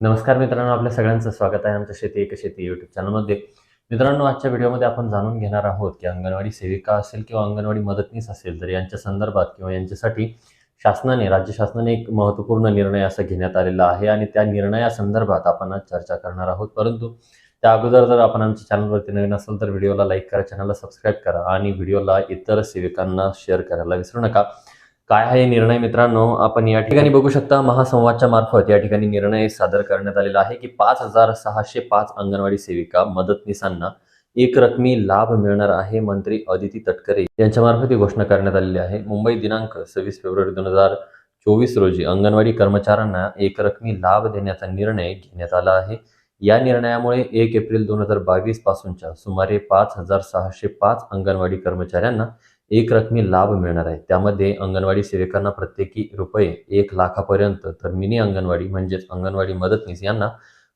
नमस्कार मित्रांनो आपल्या सगळ्यांचं स्वागत आहे आमच्या शेती एक शेती युट्यूब चॅनलमध्ये मित्रांनो आजच्या व्हिडिओमध्ये आपण जाणून घेणार आहोत की अंगणवाडी सेविका असेल किंवा अंगणवाडी मदतनीस असेल तर यांच्या संदर्भात किंवा यांच्यासाठी शासनाने राज्य शासनाने एक महत्त्वपूर्ण निर्णय असा घेण्यात आलेला आहे आणि त्या निर्णयासंदर्भात आपण आज चर्चा करणार आहोत. परंतु त्या अगोदर जर आपण आमच्या चॅनलवरती नवीन असेल तर व्हिडिओला लाईक करा चॅनलला सबस्क्राईब करा आणि व्हिडिओला इतर सेविकांना शेअर करायला विसरू नका. काय आहे निर्णय मित्रांनो? आपण या ठिकाणी बघू शकता महासंवादच्या मार्फत या ठिकाणी निर्णय सादर करण्यात आलेला आहे की पाच हजार सहाशे पाच अंगणवाडी सेविका मदतनीसांना एक रकमी लाभ मिळणार आहे मंत्री अदिती तटकरे यांच्या मार्फत ही घोषणा करण्यात आलेली आहे. मुंबई दिनांक सव्वीस फेब्रुवारी दोन हजार चोवीस रोजी अंगणवाडी कर्मचाऱ्यांना एक रकमी लाभ देण्याचा निर्णय घेण्यात आला आहे. या निर्णयामुळे एक एप्रिल दोन हजार बावीस पासूनच्या सुमारे पाच हजार सहाशे पाच अंगणवाडी कर्मचाऱ्यांना एक रकमी लाभ मिळणार आहे. त्यामध्ये अंगणवाडी सेविकांना प्रत्येकी रुपये एक लाखापर्यंत तर मिनी अंगणवाडी म्हणजेच अंगणवाडी मदतनीस यांना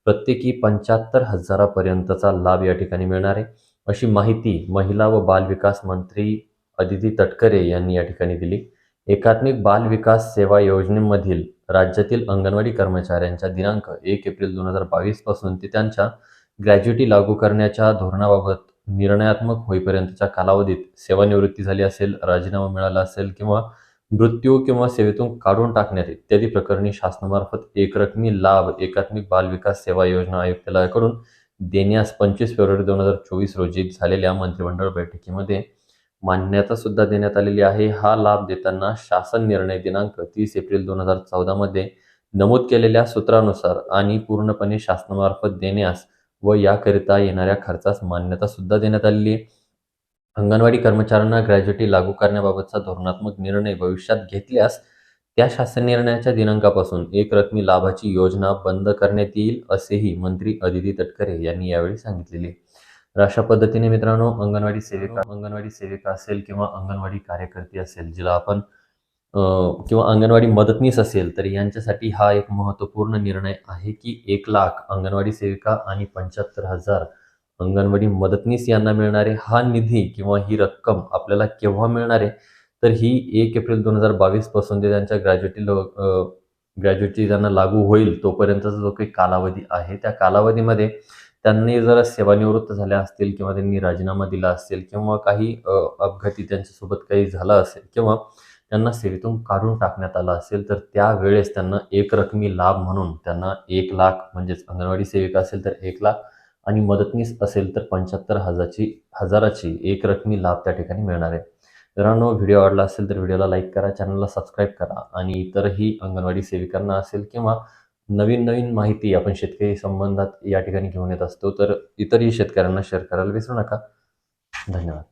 प्रत्येकी पंच्याहत्तर हजारापर्यंतचा लाभ या ठिकाणी मिळणार आहे. अशी माहिती महिला व बालविकास मंत्री अदिती तटकरे यांनी या ठिकाणी दिली. एकात्मिक बाल विकास सेवा योजनेमधील राज्यातील अंगणवाडी कर्मचाऱ्यांच्या दिनांक एक एप्रिल दोन हजार बावीसपासून ते त्यांच्या ग्रॅज्युटी लागू करण्याच्या धोरणाबाबत निर्णयात्मक होईपर्यंतच्या कालावधीत सेवानिवृत्ती झाली असेल राजीनामा मिळाला असेल किंवा मृत्यू किंवा सेवेतून काढून टाकण्यात इत्यादी प्रकरणी शासनामार्फत एकरकमी लाभ एकात्मिक बाल विकास सेवा योजना आयुक्तालयाकडून देण्यास पंचवीस फेब्रुवारी दोन हजार चोवीस रोजी झालेल्या मंत्रिमंडळ बैठकीमध्ये मान्यता सुद्धा देण्यात आलेली आहे. हा लाभ देताना शासन निर्णय दिनांक तीस एप्रिल दोन हजार चौदामध्ये नमूद केलेल्या सूत्रानुसार आणि पूर्णपणे शासनामार्फत देण्यास व याकरिता येणाऱ्या खर्चास मान्यता सुद्धा देण्यात आलेली आहे. अंगणवाडी कर्मचाऱ्यांना ग्रॅज्युटी लागू करण्याबाबतचा धोरणात्मक निर्णय भविष्यात घेतल्यास त्या शासन निर्णयाच्या दिनांकापासून एक रकमी लाभाची योजना बंद करण्यात येईल असेही मंत्री अदिती तटकरे यांनी यावेळी सांगितलेले. तर अशा पद्धतीने मित्रांनो अंगणवाडी सेविका अंगणवाडी सेविका असेल किंवा अंगणवाडी कार्यकर्ती असेल जिला आपण किंवा अंगणवाडी मदतनीस असेल तर यांच्यासाठी हा एक महत्त्वपूर्ण निर्णय आहे की एक लाख अंगणवाडी सेविका आणि पंच्याहत्तर हजार अंगणवाडी मदतनीस यांना मिळणारे हा निधी किंवा ही रक्कम आपल्याला केव्हा मिळणार आहे? तर ही एक एप्रिल दोन हजार बावीसपासून ते त्यांच्या ग्रॅज्युएटी ग्रॅज्युएटी ज्यांना लागू होईल तोपर्यंतचा जो काही कालावधी आहे त्या कालावधीमध्ये त्यांनी जर सेवानिवृत्त झाल्या असतील किंवा त्यांनी राजीनामा दिला असेल किंवा काही अपघाती त्यांच्यासोबत काही झाला असेल किंवा त्यांना सेवेतून काढून टाकण्यात आलं असेल तर त्यावेळेस त्यांना एक रकमी लाभ म्हणून त्यांना एक लाख म्हणजेच अंगणवाडी सेविका असेल तर एक लाख आणि मदतनीस असेल तर पंच्याहत्तर हजारची हजाराची एक रकमी लाभ त्या ठिकाणी मिळणार आहे. मित्रांनो व्हिडिओ आवडला असेल तर व्हिडिओला लाईक करा चॅनलला सबस्क्राईब करा आणि इतरही अंगणवाडी सेविकांना असेल किंवा नवीन नवीन माहिती आपण शेतकरी संबंधात या ठिकाणी घेऊन येत असतो. तर इतरही शेतकऱ्यांना शेअर करायला विसरू नका. धन्यवाद.